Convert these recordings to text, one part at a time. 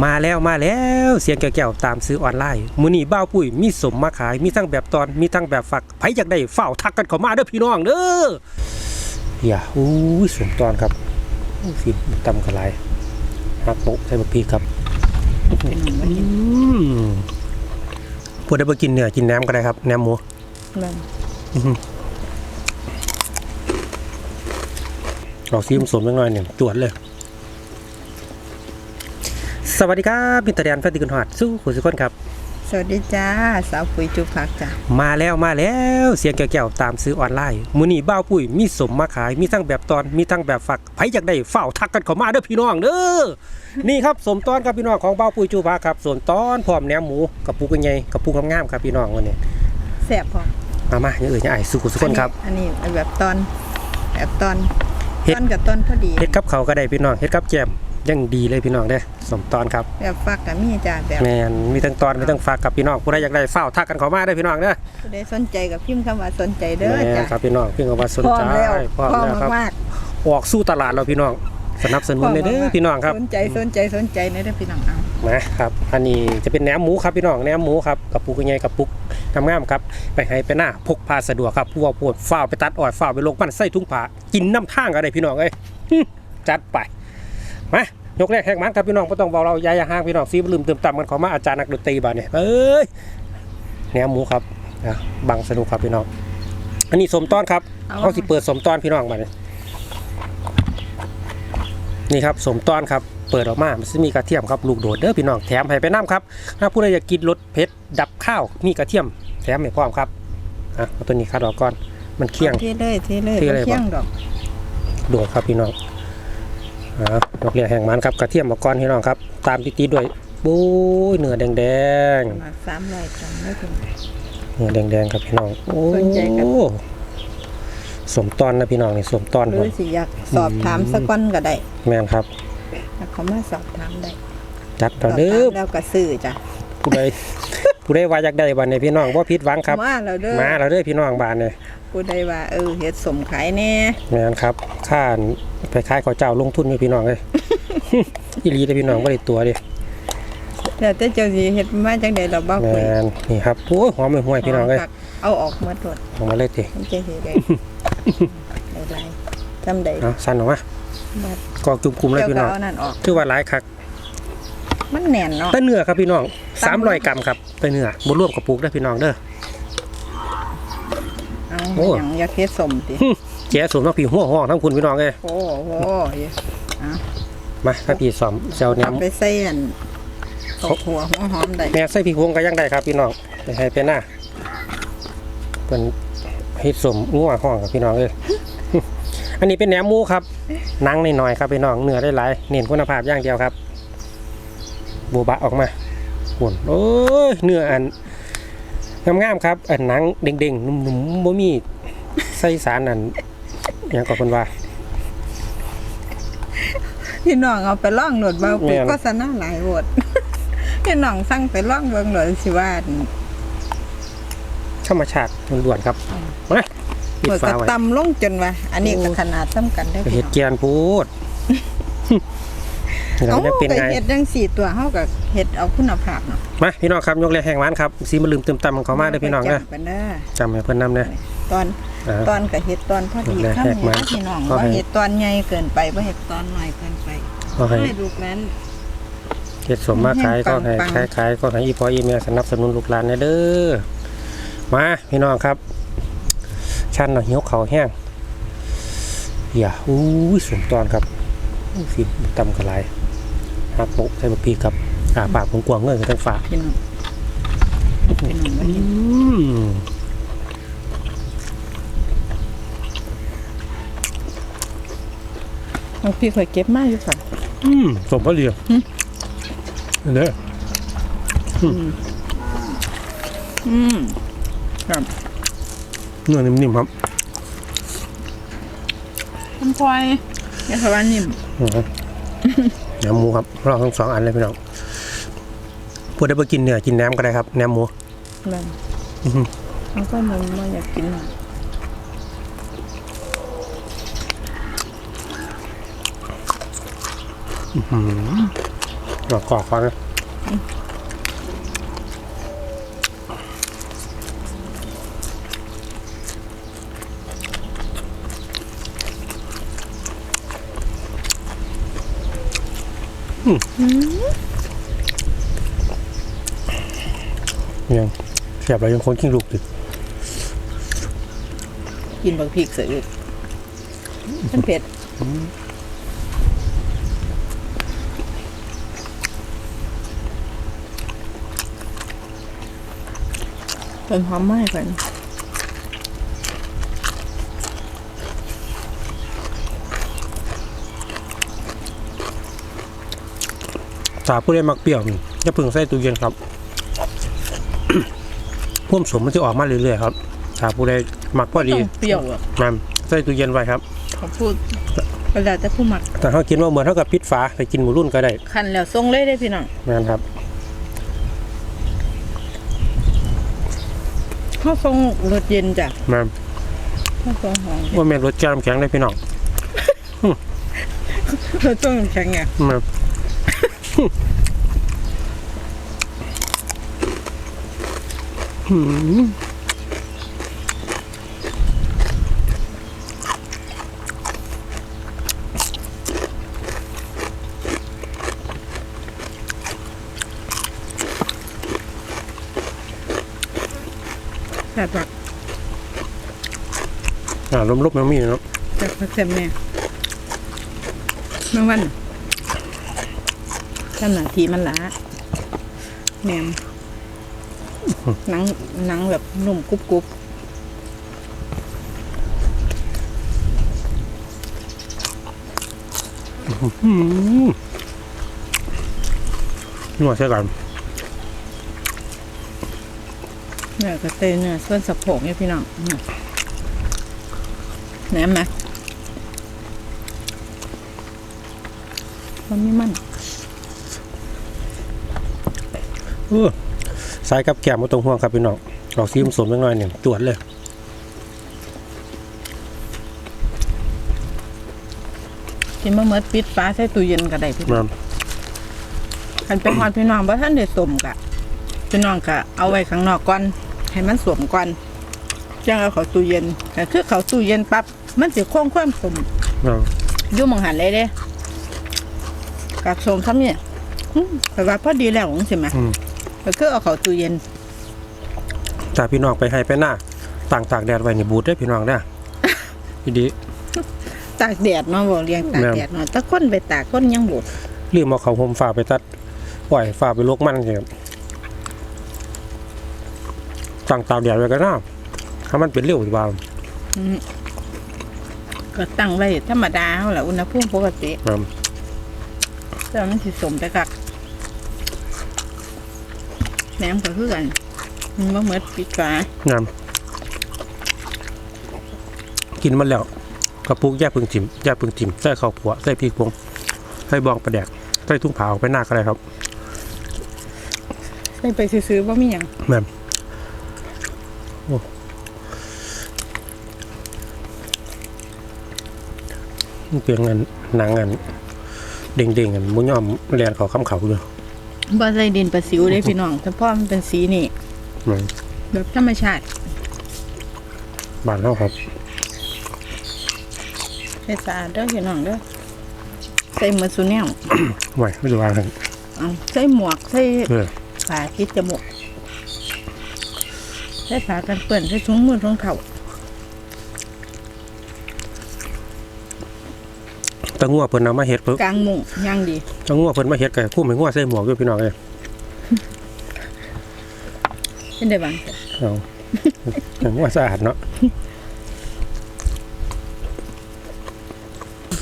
มาแล้วมาแล้วเสียงแก้วๆตามซื้อออนไลน์มื้อนี้บ้าวปุ้ยมีสมมาขายมีทั้งแบบตอนมีทั้งแบบฝักไผอยากได้เฝ้าทักกันเข้ามาเด้อพี่น้องเด้ออย่าอู้ยสมตอนครับอู้ฟินตำกระไรฮักโปะใส่บะพริกครับอืมพวกได้ไปกินเนื้อกินแหนมก็ได้ครับแหนมหมูนั่นเอาซีมสมเล็กน้อยหนึ่งจวดเลย สวัสดีครับพิตาแดนแฟนติกันหอดสู้ขุนสุขคนครับ สวัสดีจ้า สาวปุ๋ยจุกผักจ้ะมาแล้วมาแล้วเสียงแก้วๆตามซื้อออนไลน์มื้อนี้บ้าวปุ้ยมีสมมาขายมีทั้งแบบตอนมีทั้งแบบฝักไผอยากได้เฝ้าทักกันเข้ามาเด้อพี่น้องเด้อนี่ครับสมตอนครับพี่น้องของบ้าวปุ้ยจูพาครับส่วนตอนพร้อมแหนมหมูกับปุกใหญ่กับปุกงามๆครับพี่น้องวันนี้แซ่บพอมามาอย่างอื่นอย่าไอ้ายสู้ขุนสุขคนครับอันนี้อันนี้แบบตอนแบบตอนเฮ็ด ตอนกับตอนพอดีเฮ็ดกับเขาวก็ได้พี่น้องเฮ็ดกับแกม ยังดีเลยพี่น้องเด้อสมตอนครับแบบฟักกับมีจ้าแบบแม่นมีทั้งตอนมีทั้งฝากกับพี่น้องผู้ใดอยากได้เฝ้าทักกันเข้ามาได้อพี่น้องเด้อผู้ใดสนใจกับพิมพ์คำว่าสนใจเด้อแม่จ้ะนครับพี่น้องเพิ่งเอามาสนพร้อใจมแล้วพร้อมพร้อมแล้วครับมากออกสู้ตลาดแล้วพี่น้องสนับสนุนเลยเด้อพี่น้องครับสนใจสนใจสนใจในเด้อพี่น้องเอานะครับอันนี้จะเป็นแหนมหมูครับพี่น้องแหนมหมูครับกับปุกใหญ่กับปุกงามๆครับไปให้ไปหน้าพกพาสะดวกครับผู้ว่าปวดฝ้าวไปตัดอ้อยฝ้าวไปลงมันใส่ถุงผ้ากินน้ำทางอะไรพี่น้องเอ้ยหึจัดไป มายกแรกแหกมันครับพี่น้องไม่ต้องเบาเรายายาห้างพี่น้องซีบลืมเติมต่ำกันขอมาอาจารย์นักดนตรีบาดเนี่ยเอ้ยแหนมหมูครับอะบังสนุกครับพี่น้อง อันนี้สมต้อนครับเขาสิเปิดสมต้อนพี่น้องมาเนี่ยนี่ครับสมต้อนครับเปิดออกมา มันจะมีกระเทียมครับลูกโดดเด้อพี่น้องแถมให้ไปน้ำครับถ้าผู้ใดอยากกินรสเผ็ดดับข้าวมีกระเทียมแถมให้พร้อมครับอะเอาตัวนี้คัดออกก่อนมันเคี่ยงเทเลยเทเลยเทเลยบ่เคี่ยงดอกโดดครับพี่น้องอ่า ดอกเรียแห่งมันครับกระเทียมออกก่อนพี่น้องครับ ตามติดๆด้วยบู๊ยเนื้อแดงประมาณ300กรัมแล้วถึง ๆเนื้อแดงๆครับพี่น้องโอ้สนใจครับ สมตอนนะพี่น้องนี่สมตอนหครืรับอสิอยากสอบถามสักก้อนก็ได้แม่นครับถ้าเขามาสอบถามได้จัดสต่ออบเด้อถามแล้วก็ซื้อจ้ะผู้ใดผู้ใดว่าอยากได้บันในพี่น้องว่าผิดหวังครับ มาแล้วเด้อมาแล้วเด้อพี่น้องบ้านเนี่ยผู้ใดว่าเออเฮ็ดสมขายแน่แม่นครับค่า ไปขายข้าวเจ้าลงทุนอยู่พี่น้องเลย อีหลีเด้อพี่น้องบ่ได้ตัวเดิแล้วแต่เจ้าสิเฮ็ดมาจังได๋ล่ะบ่แมคุยนนี่ครับโอ้ยหอมห่วยๆพี่น้องเลยเอาออกหมดหมดออกมาเลยติมันจะเฮ็ดได้หลายๆจำได้เอาสั่นออกมาบัดกอกจุ่มคุมเลยเจ้าพี่ก็น้องเอานั่นออก ชื่อว่าหลายคักมันแน่นเนาะแต่เนื้อครับพี่น้องตำ300กรัมครับแต่เนื้อบ่รวมกับปลูกเด้อพี่น้องเด้อ เอาโอ้หยังอยากเฮ็ดสมติ หึแจ๊สวมทั้งพี่หัวห้องทั้งคุณพี่น้องเอ้ยโอ้โหมาถ้าพี่สอมเจ้าแหนเอามไปใส่อันตกหัวหัวหอมได้แหนมใส่พี่พวงก็ยังได้ครับพี่น้องไปให้เป็นหน้าเป็นเฮ็ดสมงัวห้องครับพี่น้องเอ้ยอันนี้เป็นแหนมหมูครับหนังน้อยๆครับพี่น้องเนื้อได้หลายเน้นคุณภาพอย่างเดียวครับโบบะออกมาหุ่นโอ้ยเนื้ออันงามๆครับอันหนังเด้งๆนุ่มๆบ่มีใส่สารอัน หยังก็เพิ่นว่า พี่น้องเอาไปล่องโหลดเบาแม่ปุ๋ยนโฆษณาหลายโหดพี่น้องสั่งไปล่องเบิ่งโหลดสิว่าอันธรรมชาติล้วนๆครับมาปิดเปิดฝากระไว้ตำลงจนว่า อันนี้ก็โอ้ขนาดซ้ำกันได้ไปพี่เห็ดน้องเกียนพูด เราเอ้าจะเป็นก็ไงเฮ็ดจังสี่ตัวเฮาก็เฮ็ดเอาคุณภาพเนาะมาพี่น้องครับยกแรกแห่งร้านครับซีมาลืมเติมตำของเขามาเด้อพี่น้องเด้อจำเป็นเด้อจำให้เพิ่นนำเด้อตอนอ่าตอนก็เฮ็ดตอนพอดีแรกข้ามแรกมานี้พี่น้องก็บ่ให้เฮ็ดตอนใหญ่เกินไปบ่เฮ็ดตอนน้อยเกินไปก็ให้ให้ลูกนั้นเฮ็ดสมมาขายก็ให้ปังๆขายขายก็ให้อีพออีเมียสนับสนุนลูกหลานเด้อมาพี่น้องครับ ชันหน่อยหิวเขาวแห้งอย่าอู้ยสมตอนครับอู้ฟินตำกระไร ฮักโปะใส่บะพริกครับอ่าปากกวางๆเงื่อนทั้งฝาพี่น้องพี่น้องบ่เฮ็ดอืมบางพี่ข่อยเก็บมาอยู่ค่ะ อืมสมพอดีเด้ออืมครับเนื้อนิ่มๆครับคุณพลอยนี่ค่ะว่านิ่ม อือฮึ แหนมหมูครับเราทั้งสองอันเลยพี่น้องพูดได้ไปกินเนื้อกินแหนมก็ได้ครับแหนมหมูนั่นอื้อหือมันก็มันบ่อยากกินน่ะแดอกกอกก่อนนะ ยังเสียบอะไรยังคนขิ้งลูกติดกินบักพริกเสือมันเผ็ดเป็นหอมไหม้ก่อน สาผู้ได้มักเปรี้ยวนี่จะพึ่งใส่ตู้เย็นครับพ่วมสมมันจะออกมาเรื่อยๆครับสาผู้ได้มักพอดีต้องเปรี้ยวอะนำใส่ตู้เย็นไว้ครับเขาพูดก็แล้วแต่ผู้หมัก แต่เขากินว่าเหมือนเท่ากับพิษฟ้าไปกินหมูรุ่นก็ได้คันแล้วทรงเลยได้พี่น้องนั่นครับเขาทรงรสเย็นจ้ะแม่นเขาทรงหอมว่าแม่นรสแก้มแข็งได้พี่น้องรสต้มแข็งไงแม่นหืม แบบแบบอ่าลมลบมันมีเนาะแบบพักเต็มแม่เมื่อวันขนาดทีมันละแหนม หนังหนังแบบนุ่มกรุบกรุบหืมนัวใช่กันเนื้อกระเตยเนื้อส่วนสะโพกเนี่ยพี่น้องแหนมไหมมันไม่มันเออ สายกับแก้มมาตรงห่วงครับพี่น้องออกซีมสมเล็กน้อยเนี่ยตรวจเลยกินมะเมือปิดฟ้าใส่ตู้เย็นก็ได้พี่น้องแม่นคันเป็นฮอดพี่น้องบ่ท่านได้สมกะพี่น้องกะเอาไว้ข้างนอกก่อนให้มันสวมก่อนจังเอาเข้าตู้เย็นแต่คือเข้าตู้เย็นปั๊บมันสิคงความสมแม่นอยู่หมองหันเลยเด้กับสมซ้ำเนี่ยอืมแต่ว่าพอดีแล้วจังซี่แหมอื มก็คือเอาเข้าตู้เย็นถ้าพี่น้องไปให้ไปหน้าต่างตากแดดไว้นี่บูดได้อพี่น้องเด้อ พี่ดีตากแดดเนาะบ่เลี้ยงตากแม่นแดดเนาะแต่คนไปตากคนยังบ่เรื่องมาเขาผมฝ่าไปตัดปล่อยฝ่าไปลวกมันเครับต่างตากแดดไว้ก็น่าถ้ามันเป็นเร็วดีกว่าอืมก็ตั้งไว้ธรรมดาเฮาล่ะอุณหภูมิปกติแม่นแต่ว่ามันสิสมไปกัก แหนมก็คือกันมันบ่เหมือนปิดฝางามกินมันแล้วกระปุกแยกพึ่งจิมแยกพึ่งจิมใส่ข้าวผัวใส่พริกพวงใส่บองประแดกใส่ทุ่งเผาไปหน้าก็ได้ครับไปไปซื้อๆว่ามีหยังแม่นโอ้มันเปลี่ยนเงินหนังเงินเด้งๆกันมุ้ยอมเรียนเขาคำเขาเลย บ่ใส่ดินประสิวเด้พี่น้องแต่พอมันเป็นสีนี่แม่นแบบธรรมชาติบ้านเราครับให้สะอาดเด้อพี่น้องเด้อใส่หมวดสุแนวไหวไม่รู้ว่ากันเอาใส่หมวกใส่เออผ้าปิดจมูกใส่ผ้ากันเปื้อนใส่ถุงมือถุงเท้า ตะงัวเพิ่นเอามาเฮ็ดเพิ่นกลางมุงย่างดีตะงัวเพิ่นมาเฮ็ดก็คู่ให้งัวใส่หมวกอยู่พี่น้องเอ้ยเป็นได้บ้างเอาแต่งัวสะอาดเนาะ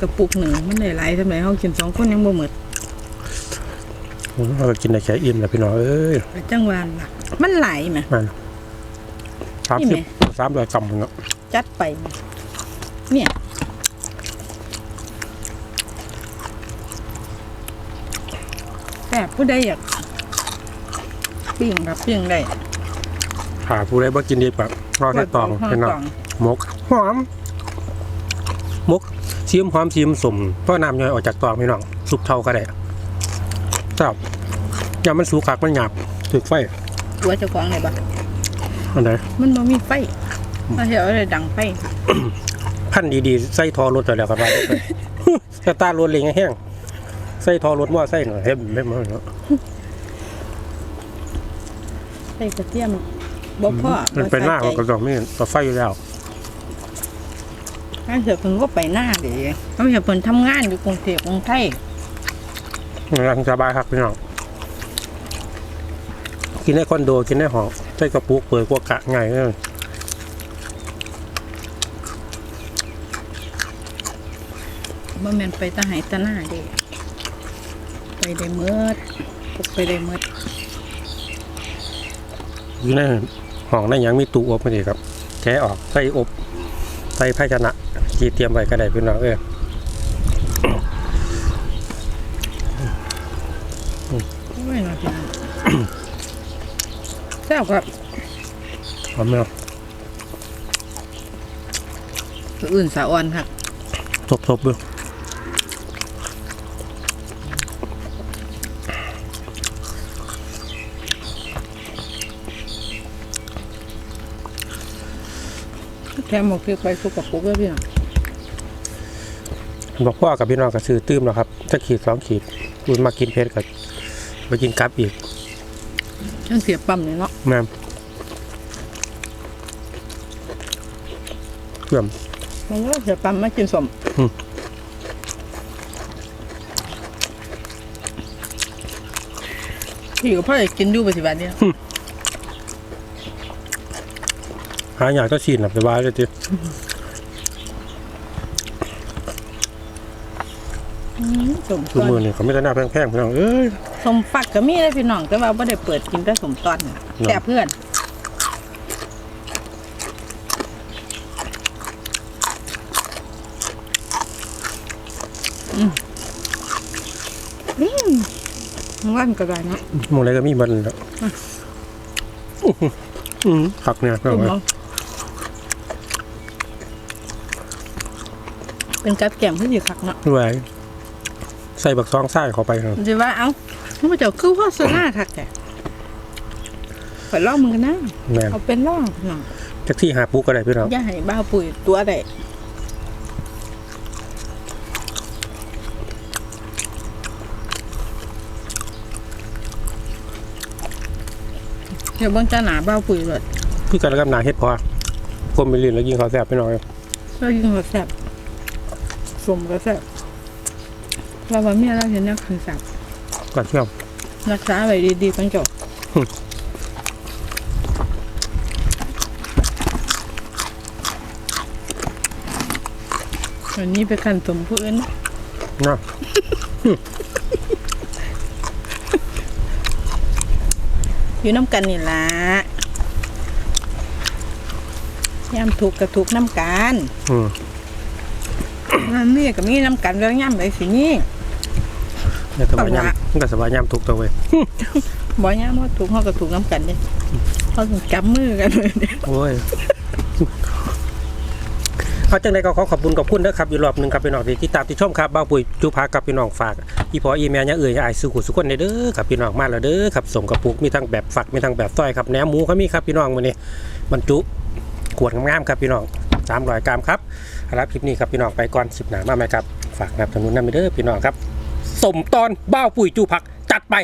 กระปุกหนึ่งมันได้หลายทำไมเฮากินสองคนยังบ่หมดเราก็กินได้แค่อิ่มแหละพี่น้องเอ้ยไปจังหวานล่ะมันหลายแหมมันสามนี่สิบไหมสามร้อยกรัมเนาะจัดไป เนี่ย แต่ผู้ใดอยากปิ้งกับปิ้งได้หาผู้ใดบ่กินดีแบบรอแค่ตองห้พี่น้องตองมกหอมมกชิมหอมชิมสมเพราะน้ำย่อยออกจากตองพี่น้องซุปเท่าก็ได้เจ้าอย่ามันสูคักมันหยาบถึกไฟตัวเจ้าของเลยบ่อันไหนมันบ่มีไฟถ้าเห็นอะไรดังไฟพันดีๆใส่ทอรถไปแล้วครับว่าไปสตาร์ทรถเล็งให้แห้ง ใส่ทอรถมอไซค์หน่อยเฮ้ยไม่มาเนาะไฟกระเทียมบ่พ่อมันเป็นหน้าบ่มันใส่ก็ต้องมีต่อไฟอยู่แล้ว ถ้าเกิดเพิ่นก็ไปหน้าเดิถ้าเกิดเพิ่นทำงานอยู่กรุงเทพกรุงไทยรังสบายครับพี่น้อง กินในคอนโดกินในหอใส่กระปุกเปิดกว่ากะง่ายเลยบ่แม่นไปแตะไหตะหน้าเด้ ไปได้เมิดพกไปได้เมิดอยู่ในห้องในหยังมีตู้อบพอดีครับแกะออกใส่อบใส่ภาชนะกีเตรียมไว้ก็ได้พี่น้องเออโอ้ยเนาะพี่น้องแซ่บครับพร้อมไหมครับอื่นสะอ่อนครับทบๆดู แค่หมกพริกไปสุกกับปุกแล้วพี่น้องบอกพ่อกับพี่น้องก็ซื้อตื้มแล้วครับจะขีดสองขีดคุณมากินเพชรกับไปกินกับอีกช่างเสียปั๊มเลยเนาะแม่มเพื่อมมันก็เสียปั๊มมากินสมอืมพี่ก็พ่อจะกินดูปัจจุบันเนี่ย หาอย่างก็ฉีดหลับสบายเลยจีสมทุกตอนมือนี่เขาไม่ได้หน้าแพงๆพี่น้องเอ้ย สมฟักก็มีเลยพี่น้องแต่ว่าไม่ได้เปิดกินแต่สมตอนน่ะเนาะ แต่เพื่อนอืมอืมว่านก็ได้เนาะหมองอะไรก็มีมันแล้วอืมผักเนี่ยพี่น้องคุณเอ้ยเนาะ เป็นกัดแก้มที่ดีคักเนาะด้วยใส่บักซองไส้เข้าไปครับจะว่าเอ้ามันจะคือพ่อสนาคักแต่ไปล่องมึงกันนะแม่นเอาเป็นล่องเนาะจักที่หาปุ๊กก็ได้พี่น้องอย่าให้บ้าปุ๋ยตัวใดเดี๋ยวเบางจ้าหนาบ้าปุ๋ยเลยคือกันแล้วกับหนาเฮ็ดพอกลมไปลินแล้วยิงเขาแสบพี่น้องก็ยิ่งกว่าแซ่บ สมก็แซ่บเราว่าเมียเราเห็นเนี่ยคือแซ่บก่อนเชื่อมรักษาไว้ดีๆกันจบหึวันนี้ไปกันสมผู้อื่นนะเนาะอยู่น้ำกันนี่ล่ะย่ำถูกกับถูกน้ำกัน อืม มันมีกับมีน้ำกันแล้วย่ำไปสินี่เนี่ยสบายยามมันก็สบายยามทุกตัวเว้ยบ่ย่ำว่าถูกเขากับถูกน้ำกันเด้เขาถึงจับมือกันเลยเนี่ยโอ้ยเอาจังไดก็ขอขอบคุณขอบคุณนะครับอีกรอบหนึ่งครับพี่น้องที่ติดตามที่ชมครับบ้าวปุ๋ยจูพากับพี่น้องฝากอีพออีแม่ยังเอ่ยอายสุขุสุขคนเด้อครับพี่น้องมาแล้วเด้อครับส่งกระปุกมีทั้งแบบฝักมีทั้งแบบต้อยครับแหนมหมูก็มีครับพี่น้องมื้อนี้บรรจุขวดงามๆครับพี่น้อง 300กรัมครับเอารับคลิปนี้ครับพี่น้องไปก่อนสิบหนามาไหมครับ ฝากแบบถนนนั่นไปเด้อพี่น้องครับสมตอนบ้าปุ๋ยจูผักจัดไป